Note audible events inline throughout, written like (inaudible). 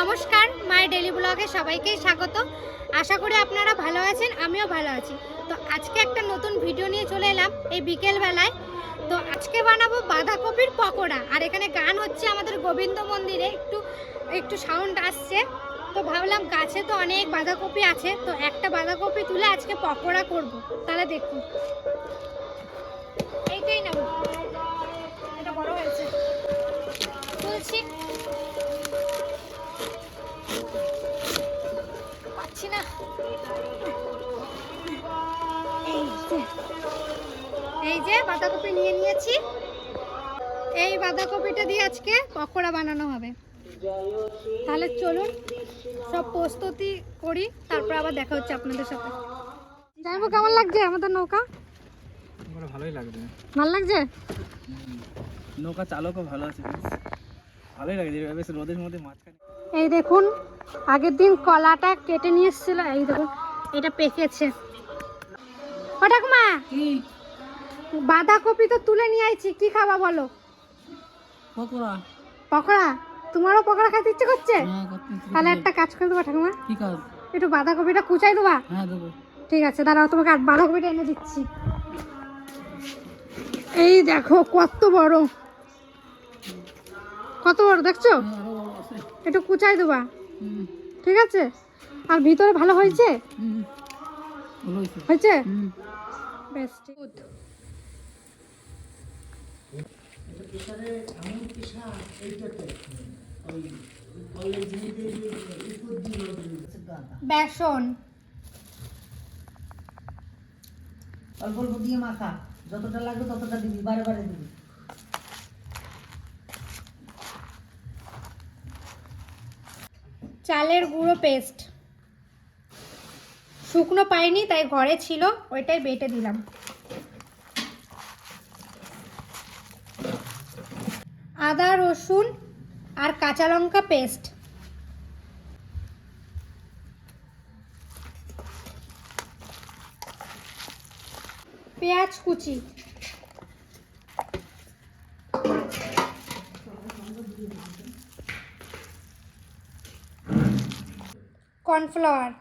নমস্কার, মাই ডেলি ব্লগে সবাইকে স্বাগত। আশা করি আপনারা ভালো আছেন, আমিও ভালো আছি। তো আজকে একটা নতুন ভিডিও নিয়ে চলে এলাম এই বিকেল বেলায় তো আজকে বানাবো বাঁধাকপির পকোড়া। আর এখানে গান হচ্ছে আমাদের গোবিন্দ মন্দিরে, একটু একটু সাউন্ড আসছে। তো ভাবলাম গাছে তো অনেক বাঁধাকপি আছে, তো একটা বাঁধাকপি তুলে আজকে পকোড়া করব। তাহলে দেখুন। এইটাই নেব এই যে বাঁধাকপি নিয়ে নিয়েছি। এই বাঁধাকপিটা দিয়ে আজকে পকোড়া বানানো হবে। তাহলে চলুন সব প্রস্তুতি করি তারপর আবার দেখা হচ্ছে আপনাদের সাথে। জানব কেমন লাগছে আমাদের নৌকা? ভালোই লাগবে ভালো লাগছে? নৌকা চালকও ভালো আছে। ভালোই লাগে বেশ রোদের মধ্যে মাঝখানে এই দেখুন আগের দিন কলাটা কেটে নিয়ে এসেছিল এই দেখুন এটা পেকেছে। বাঁধাকপি তো তুলে নিয়ে আইছি কি খাবা বলো? পকোড়া। পকোড়া? তোমারও পকোড়া খেতে ইচ্ছে করছে? হ্যাঁ তাহলে একটা কাজ করে দেবো ঠাকুমা। কি কাজ? একটু বাঁধাকপিটা কুচাই দেবা? হ্যাঁ দেবো। ঠিক আছে দাঁড়াও তোমাকে আর বাঁধাকপিটা এনে দিচ্ছি। এই দেখো কত বড়। কত বড়, দেখছ? একটু কুচাই দেবা। ঠিক আছে? আর ভিতরে ভালো হয়েছে? হয়েছে? হয়েছে বেশ বেসন। অল্প অল্প দিয়ে মাখা। যতটা লাগবে ততটা দিবি, বারে বারে দিবি। চালের গুঁড়ো পেস্ট শুকনো পাইনি, তাই ঘরে ছিল, ওইটাই বেটে দিলাম। আদা, রসুন আর কাঁচা লঙ্কা পেস্ট পেঁয়াজ কুচি। কর্নফ্লাওয়ার।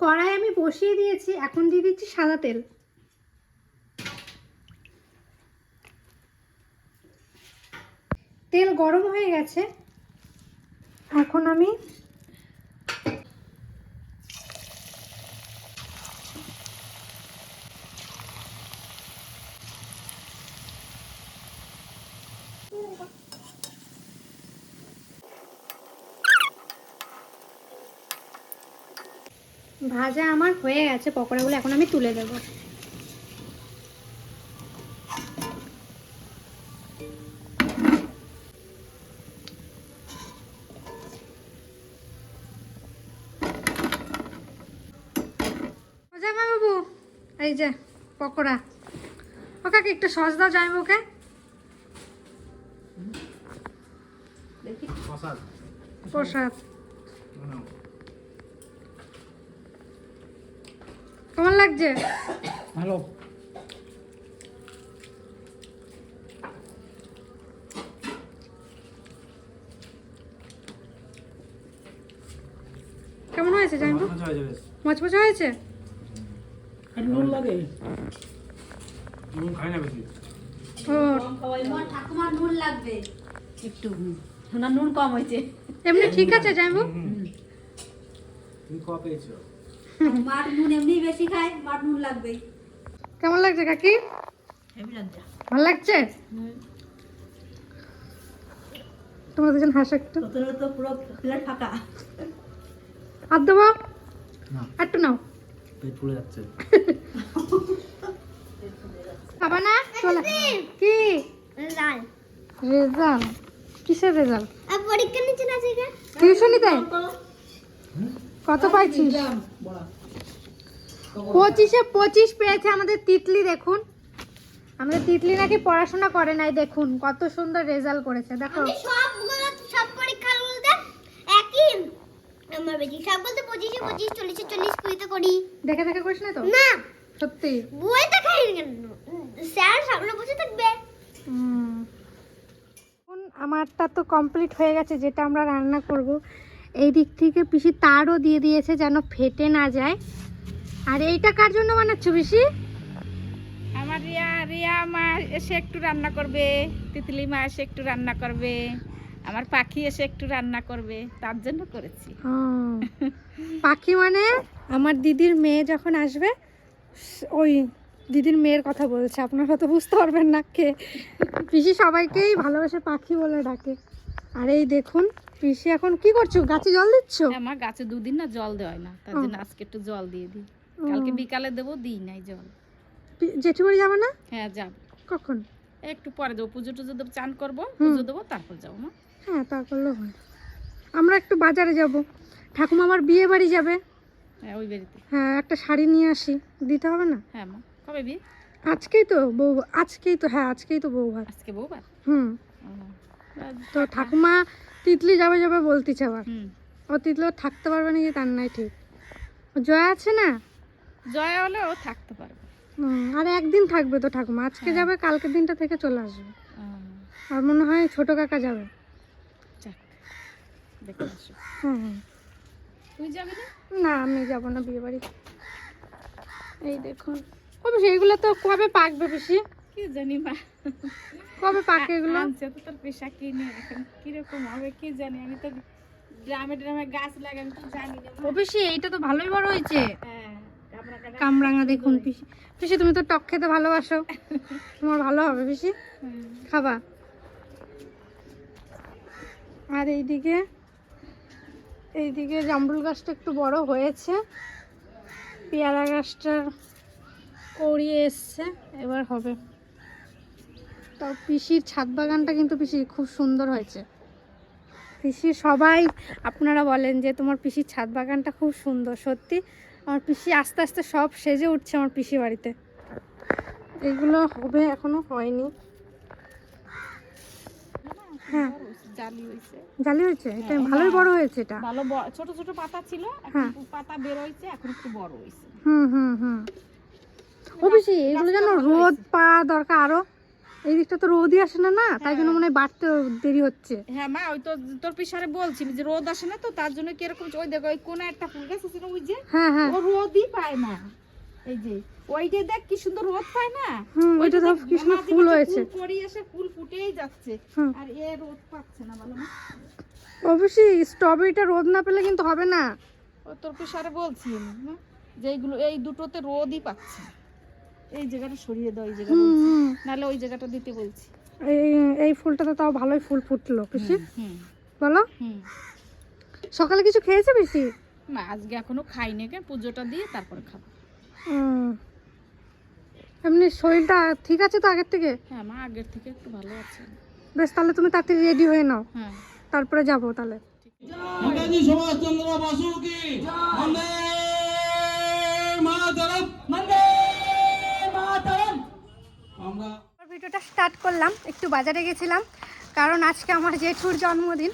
কড়াই আমি বসিয়ে দিয়েছি, এখন দিয়ে দিচ্ছি সাদা তেল। তেল গরম হয়ে গেছে। এখন আমি ভাজা আমার হয়ে গেছে পকোড়াগুলো এখন আমি তুলে দেবো। বাবু এই যে পকোড়া। ওকে একটু সস দাও জামাই বাবুকে প্রসাদ প্রসাদ কেমন লাগছে? ভালো। কেমন হয়েছে বাবু মজা হয়েছে হয়েছে? নুন লাগে? নুন খাই না বেশি। ঠাকুমার নুন লাগবে। একটু নুন। কম হয়েছে। এমনি ঠিক আছে তুমি ক পেয়েছ? (laughs) মার নুন এমনি বেশি খায় মার নুন লাগবে কেমন লাগছে কাকি? ভালো লাগছে? তোমরা দুজন হাসো একটু। তোর তো পুরো প্লেট ফাঁকা। আর দেবো? না। একটু নাও। পেট ফুলে যাচ্ছে। খাবা না চলে। কি? লাল রেজাল্ট। কিসের রেজাল্ট? আর পরীক্ষা নিচে না আছে টিউশনিতে কত পাইছিস? পঁচিশে পঁচিশ পেয়েছে আমাদের তিতলি দেখুন। আমাদের তিতলি নাকি পড়াশোনা করে নাই দেখুন কত সুন্দর রেজাল্ট করেছে দেখো। সবগুলো সব পরীক্ষাগুলোতে একই। আমার বেশি সব বলতে পঁচিশে পঁচিশ চল্লিশে চল্লিশ কুড়িতে করি। দেখে দেখে করিস না তো? না। সত্যি? কেন? স্যার সামনে বসে থাকবে। এখন আমারটা তো কমপ্লিট হয়ে গেছে যেটা আমরা রান্না করব। এই দিক থেকে পিসি তারও দিয়ে দিয়েছে যেন ফেটে না যায়। আর এইটা কার জন্য বানাচ্ছ পিসি? আমার রিয়া রিয়া মা এসে একটু রান্না করবে। তিতলি মা এসে একটু রান্না করবে। আমার পাখি এসে একটু রান্না করবে। তার জন্য করেছি। পাখি মানে? আমার দিদির মেয়ে যখন আসবে ওই দিদির মেয়ের কথা বলছে। আপনারা তো বুঝতে পারবেন না কে। পিসি সবাইকেই ভালোবাসে পাখি বলে ডাকে। আর এই দেখুন পিসি এখন কি করছ? গাছে জল দিচ্ছ? আমার গাছে দুদিন না জল দেওয়া হয় না। তার জন্য আজকে একটু জল দিয়ে দিই। কালকে বিকালে দেবো দিই নাই জল। জেঠু বাড়ি যাবে না? হ্যাঁ যাব। কখন? একটু পরে দেবো পুজো টুজো দেবো চান করব পুজো দেবো তারপর যাব মা। হ্যাঁ তা করলেও হয়। আমরা একটু বাজারে যাব। ঠাকুমা আমার বিয়ে বাড়ি যাবে। হ্যাঁ ওই বাড়িতে। হ্যাঁ একটা শাড়ি নিয়ে আসি। দিতে হবে না? হ্যাঁ মা। কবে বিয়ে? আজকেই তো বউ আজকেই তো হ্যাঁ আজকেই তো বউ আজকে বউবার? হুম। তো ঠাকুমা তিতলি যাবে যাবে বলতেছে আবার। ও তিতলিও থাকতে পারবে নাকি তার নাই ঠিক। ও জয়া আছে না? জয়া হলে ও থাকতে পারবে। আর একদিন থাকবে তো ঠাকুমা। আজকে হ্যাঁ। যাবে কালকের দিনটা থেকে চলে আসবে। আর মনে হয় ছোট কাকা যাবে। না? না আমি যাব না বিয়ে বাড়ি এই দেখুন। কবে সেইগুলো তো কবে পাকবে বেশি? কি জানি মা। কবে পাকে এগুলো? আনছে তো তোর পেশা কিনে এখন কীরকম হবে কি জানি? আমি তো গ্রামে ড্রামে গাছ লাগাই আমি তো জানি না ও এইটা তো ভালোই বড় হয়েছে। হ্যাঁ কামরাঙা দেখুন পিসি। পিসি তুমি তো টক খেতে ভালোবাসো। তোমার ভালো হবে পিসি। খাবা। আর এইদিকে এইদিকে জামরুল গাছটা একটু বড় হয়েছে। পেয়ারা গাছটা কড়িয়ে এসছে এবার হবে। তাও পিসির ছাদ বাগানটা কিন্তু পিসি খুব সুন্দর হয়েছে। পিসির সবাই আপনারা বলেন যে তোমার পিসির ছাদ বাগানটা খুব সুন্দর সত্যি? আমার পিসি আস্তে আস্তে সব সেজে উঠছে আমার পিসি বাড়িতে। এগুলো হবে এখনও হয়নি। হ্যাঁ। জালি হয়েছে। জালি হয়েছে? এটা হ্যাঁ, ভালোই হ্যাঁ। বড় হয়েছে এটা। ভালো ব- ছোট ছোট পাতা ছিল এখন হ্যাঁ। পাতা বের হয়েছে এখন একটু বড় হয়েছে। হুম হুম হুম। এগুলো যেন রোদ। পাওয়া দরকার আরও? এই দিকটা তো রোদই আসে না না? তাই জন্য হ্যাঁ। মনে হয় বাড়তে দেরি হচ্ছে। হ্যাঁ মা ওই তো তোর পিসারে বলছিলি যে রোদ আসে না তো তার জন্য কীরকম ওই দেখো ওই কোন একটা ফুল গাছ আছে না ওই যে? হ্যাঁ হ্যাঁ। ও রোদই পায় না। এই যে ওই যে দেখ কি সুন্দর রোদ পায় না। ওইটা দেখ, কি সুন্দর ফুল হয়েছে। করি এসে ফুল ফুটেই যাচ্ছে। আর এ রোদ পাচ্ছে না না অবশ্যই স্ট্রবেরিটা রোদ না পেলে কিন্তু হবে না। ও তোর পিসারে বলছি যে এইগুলো এই দুটোতে রোদই পাচ্ছে। এই জায়গাটা সরিয়ে দাও এই জায়গা হুম নাহলে ওই জায়গাটা দিতে বলছি। এই এই ফুলটা তো তাও ভালোই ফুল ফুটলো পিসি। বলো। সকালে কিছু খেয়েছে বেশি না আজকে এখনও খাইনি কেন পুজোটা দিয়ে তারপরে খাব। এমনি শরীরটা ঠিক আছে তো আগের থেকে? হ্যাঁ মা আগের থেকে একটু ভালো আছে। বেশ তাহলে তুমি তাড়াতাড়ি রেডি হয়ে নাও। হ্যাঁ। তারপরে যাব তাহলে। নেতাজি সুভাষ চন্দ্র বসু কি? বন্দে মাতরম। বন্দে আমরা ভিডিওটা স্টার্ট করলাম একটু বাজারে গেছিলাম কারণ আজকে আমার জেঠুর জন্মদিন।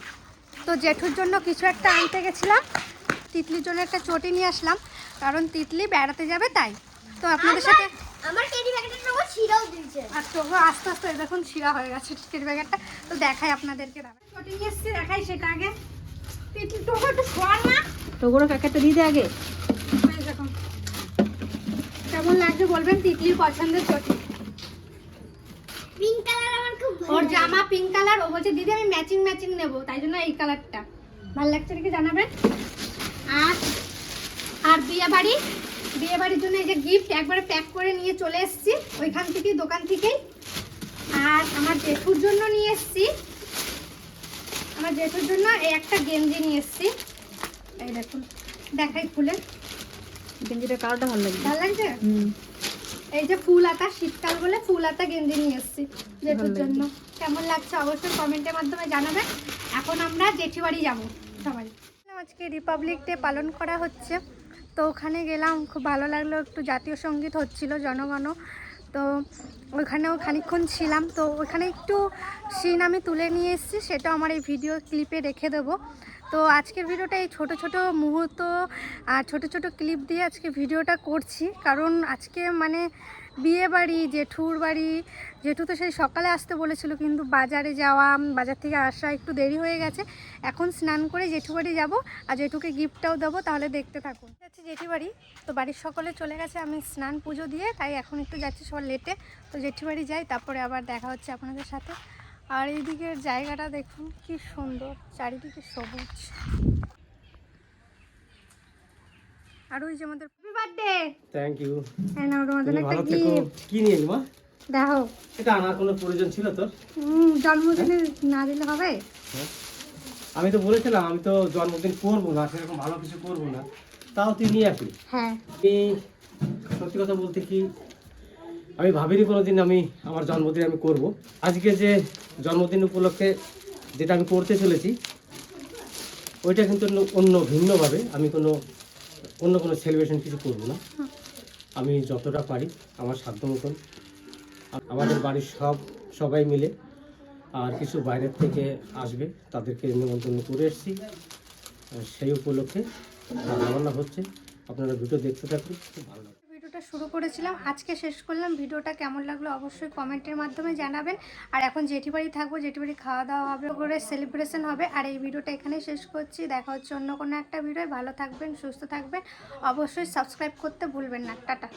তো জেঠুর জন্য কিছু একটা আনতে গেছিলাম তিতলির জন্য একটা চটি নিয়ে আসলাম কারণ তিতলি বেড়াতে যাবে তাই। তো আপনাদের সাথে আমার ছিঁড়াও দিয়েছে। আর তবু আস্তে আস্তে দেখুন ছিঁড়া হয়ে গেছে তো দেখাই আপনাদেরকে চটি নিয়ে এসছি দেখাই সেটা আগে। তিতলি তোকে একটু শোয়ার না। তোগুলো কাকাটা দিয়ে দে আগে। এই দেখুন। কেমন লাগছে বলবেন? তিতলির পছন্দের চটি। পিঙ্ক কালার আমার খুব ভালো ওর জামা পিঙ্ক কালার ও বলছে দিদি আমি ম্যাচিং ম্যাচিং নেব তাই জন্য এই কালারটা ভালো লাগছে নাকি জানাবেন? আর আর বিয়ে বাড়ি বিয়ে বাড়ির জন্য এই যে গিফট একবারে প্যাক করে নিয়ে চলে এসেছি ওইখান থেকে দোকান থেকেই। আর আমার জেঠুর জন্য নিয়ে এসেছি। আমার জেঠুর জন্য এই একটা গেঞ্জি নিয়ে এসেছি। এই দেখুন দেখাই খুলে। গেঞ্জিটা কালোটা ভালো লাগবে ভালো লাগছে? এই যে ফুল আতা শীতকাল বলে ফুল আতা গেঞ্জি নিয়ে এসেছি জেঠুর জন্য। কেমন লাগছে অবশ্যই কমেন্টের মাধ্যমে জানাবেন এখন আমরা জেঠি বাড়ি যাব সবাই। আজকে রিপাবলিক ডে পালন করা হচ্ছে তো ওখানে গেলাম খুব ভালো লাগল একটু জাতীয় সংগীত হচ্ছিল জনগণ তো ওইখানেও খানিকক্ষণ ছিলাম তো ওইখানে একটু সিন আমি তুলে নিয়ে এসেছি সেটা আমার এই ভিডিও ক্লিপে রেখে দেবো। তো আজকের ভিডিওটা এই ছোট ছোট মুহূর্ত আর ছোট ছোট ক্লিপ দিয়ে আজকে ভিডিওটা করছি। কারণ আজকে মানে বিয়ে বাড়ি, জেঠুর বাড়ি, জেঠু তো সেই সকালে আসতে বলেছিল, কিন্তু বাজারে যাওয়া, বাজার থেকে আসা একটু দেরি হয়ে গেছে। এখন স্নান করে জেঠু বাড়ি যাব আর জেঠুকে গিফটটাও দেবো, তাহলে দেখতে থাকুন। যাচ্ছি জেঠি বাড়ি, তো বাড়ির সকলে চলে গেছে, আমি স্নান পুজো দিয়ে, তাই এখন একটু যাচ্ছি সবার লেটে তো জেঠি বাড়ি যাই, তারপরে আবার দেখা হচ্ছে আপনাদের সাথে। আর এইদিকের জায়গাটা দেখুন কি সুন্দর চারিদিকে সবুজ। আর ওই যে আমাদের হ্যাপি বার্থডে থ্যাংক ইউ হ্যাঁ নাও তোমার জন্য তুমি একটা গিফট কি নিয়ে মা? দেখো। এটা আনার কোনো প্রয়োজন ছিল তোর? হুম, জন্মদিনে না দিলে হবে? আমি তো বলেছিলাম আমি তো জন্মদিন করব না সেরকম ভালো কিছু করব না। তাও তুই নিয়ে আসি হ্যাঁ। সত্যি কথা বলতে কি আমি ভাবিনি কোনোদিন আমি আমার জন্মদিন আমি করব। আজকে যে জন্মদিন উপলক্ষে যেটা আমি করতে চলেছি, ওইটা কিন্তু অন্য- ভিন্নভাবে আমি কোনো অন্য কোনো সেলিব্রেশন কিছু করব না। আমি যতটা পারি আমার সাধ্য মতন। আমাদের বাড়ির সব সবাই মিলে আর কিছু বাইরের থেকে আসবে, তাদেরকে নিমন্ত্রণ করে এসেছি। সেই উপলক্ষে রান্নাবান্না হচ্ছে। আপনারা ভিডিও দেখতে থাকুন, খুব ভালো লাগবে। ভিডিওটা শুরু করেছিলাম। আজকে শেষ করলাম। ভিডিওটা কেমন লাগল অবশ্যই কমেন্টের মাধ্যমে জানাবেন। আর এখন জেঠি বাড়ি থাকব। জেঠি বাড়ি খাওয়া দাওয়া হবে, করে সেলিব্রেশন হবে। আর এই ভিডিওটা এখানেই শেষ করছি। দেখা হচ্ছে অন্য কোনো একটা ভিডিও ভালো থাকবেন, সুস্থ থাকবেন। অবশ্যই সাবস্ক্রাইব করতে ভুলবেন না। টাটা।